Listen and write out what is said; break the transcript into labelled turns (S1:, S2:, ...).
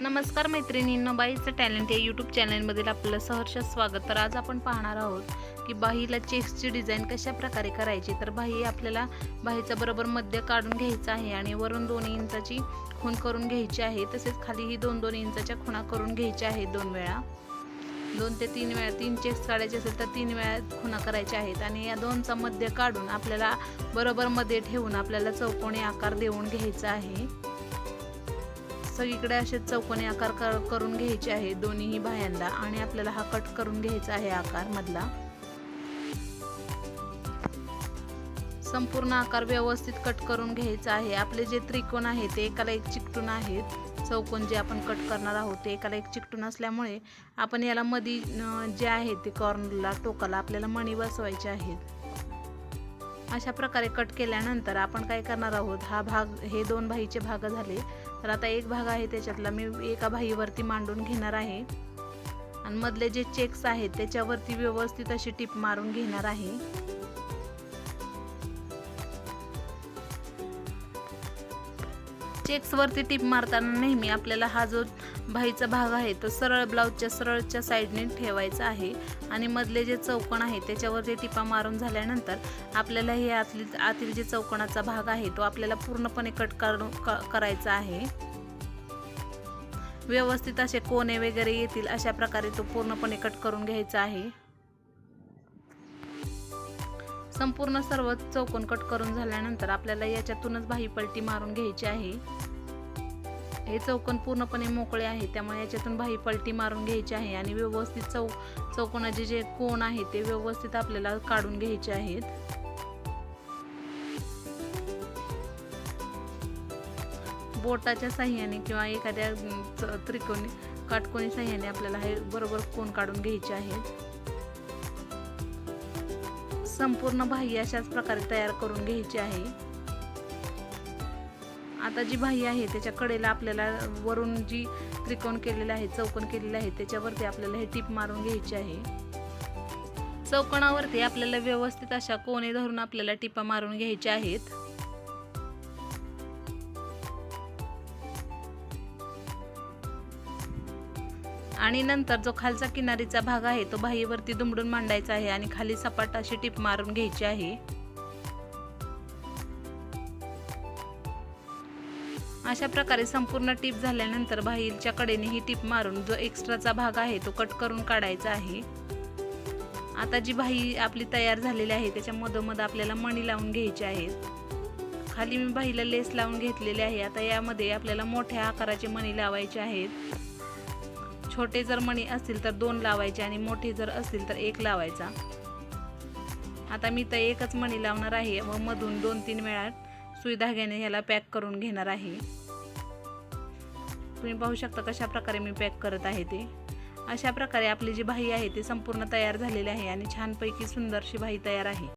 S1: नमस्कार मैत्रिणींनो बाईचं टॅलेंट या यूट्यूब चॅनलमधील आपलं सहर्ष स्वागत. तर आज आपण पाहणार आहोत की बाहीला चेक्सची डिझाईन कशा प्रकारे करायची? तर बाही आपल्याला बाहीचा बरोबर मध्य काढून घ्यायचा आहे आणि वरून दोन इंचाची खूण करून घ्यायची आहे. तसेच खालीही दोन दोन इंचाच्या खुणा करून घ्यायच्या आहेत दोन वेळा. दोन ते तीन वेळा तीन चेक्स काढायचे असेल तर तीन वेळा खुणा करायच्या आहेत आणि या दोनचा मध्य काढून आपल्याला बरोबर मध्ये ठेवून आपल्याला चौकोनी आकार देऊन घ्यायचा आहे. सगळीकडे असे चौकोनी आकार कर करून घ्यायचे आहे. दोन्हीही बाह्यांना आणि आपल्याला हा कट करून घ्यायचा आहे आकार मधला संपूर्ण आकार व्यवस्थित कट करून घ्यायचा आहे. आपले जे त्रिकोण आहे ते एकाला एक चिकटून आहेत. चौकोन जे आपण कट करणार आहोत ते एकाला एक चिकटून असल्यामुळे आपण याला मधी जे आहे ते कॉर्नरला टोकाला आपल्याला मणी बसवायचे आहेत. अशा प्रकारे कट केल्यानंतर आपण काय करणार आहोत? हा भाग हे दोन भाईचे भाग झाले. तर आता एक भाग आहे त्याच्यातला. मी एका भाईवरती मांडून घेणार आहे. आणि मधले जे चेक्स आहेत त्याच्यावरती व्यवस्थित अशी टीप मारून घेणार आहे. चेक्सवरती टिप मारताना नेहमी आपल्याला हा जो भाईचा भाग आहे तो सरळ ब्लाऊजच्या सरळच्या साईडने ठेवायचा आहे. आणि मधले जे चौकण आहे त्याच्यावरती टिपा मारून झाल्यानंतर आपल्याला हे आतली आतील जे चौकणाचा भाग आहे तो आपल्याला पूर्णपणे कट करून क- करायचा आहे. व्यवस्थित असे कोणे वगैरे येतील अशा प्रकारे तो पूर्णपणे कट करून घ्यायचा आहे. संपूर्ण सर्व चौकोन कट करून झाल्यानंतर आपल्याला याच्यातूनच बाही पलटी मारून घ्यायची आहे. हे चौकोन पूर्णपणे मोकळे आहे त्यामुळे याच्यातून बाही पलटी मारून घ्यायची आहे आणि व्यवस्थित चौ चौकोनाचे जे कोण आहे ते व्यवस्थित आपल्याला काढून घ्यायचे आहेत. बोटाच्या साह्याने किंवा एखाद्या त्रिकोणी काटकोणी साह्याने आपल्याला हे बरोबर कोण काढून घ्यायचे आहेत. संपूर्ण बाह्य अशाच प्रकारे तयार करून घ्यायची आहे. आता जी बाह्य आहे त्याच्या कडेला आपल्याला वरून जी त्रिकोण केलेलं आहे चौकोन केलेलं आहे त्याच्यावरती आपल्याला हे टीप मारून घ्यायची आहे. चौकोनावरती आपल्याला व्यवस्थित अशा कोणे धरून आपल्याला टिपा मारून घ्यायच्या आहेत. आणि नंतर जो खालचा किनारीचा भाग आहे तो बाहीवरती दुमडून मांडायचा आहे आणि खाली सपाट अशी टीप मारून घ्यायची आहे. अशा प्रकारे संपूर्ण टीप झाल्यानंतर बाहीच्या कडेने ही टीप मारून जो एक्स्ट्राचा भाग आहे तो कट करून काढायचा आहे. आता जी बाही आपली तयार झालेली आहे त्याच्या मधोमध आपल्याला मणी लावून घ्यायचे आहेत खाली मी बाहीला लेस लावून घेतलेले आहे. आता यामध्ये आपल्याला मोठ्या आकाराचे मणी लावायचे आहेत. छोटे जर मणी असतील तर दोन लावायचे आणि मोठे जर असतील तर एक लावायचा. आता मी तर एकच मणी लावणार आहे व मधून दोन तीन वेळा सुई धाग्याने ह्याला पॅक करून घेणार आहे. तुम्ही पाहू शकता कशा प्रकारे मी पॅक करत आहे ते. अशा प्रकारे आपली जी भाई आहे ती संपूर्ण तयार झालेली आहे आणि छानपैकी सुंदरशी भाई तयार आहे.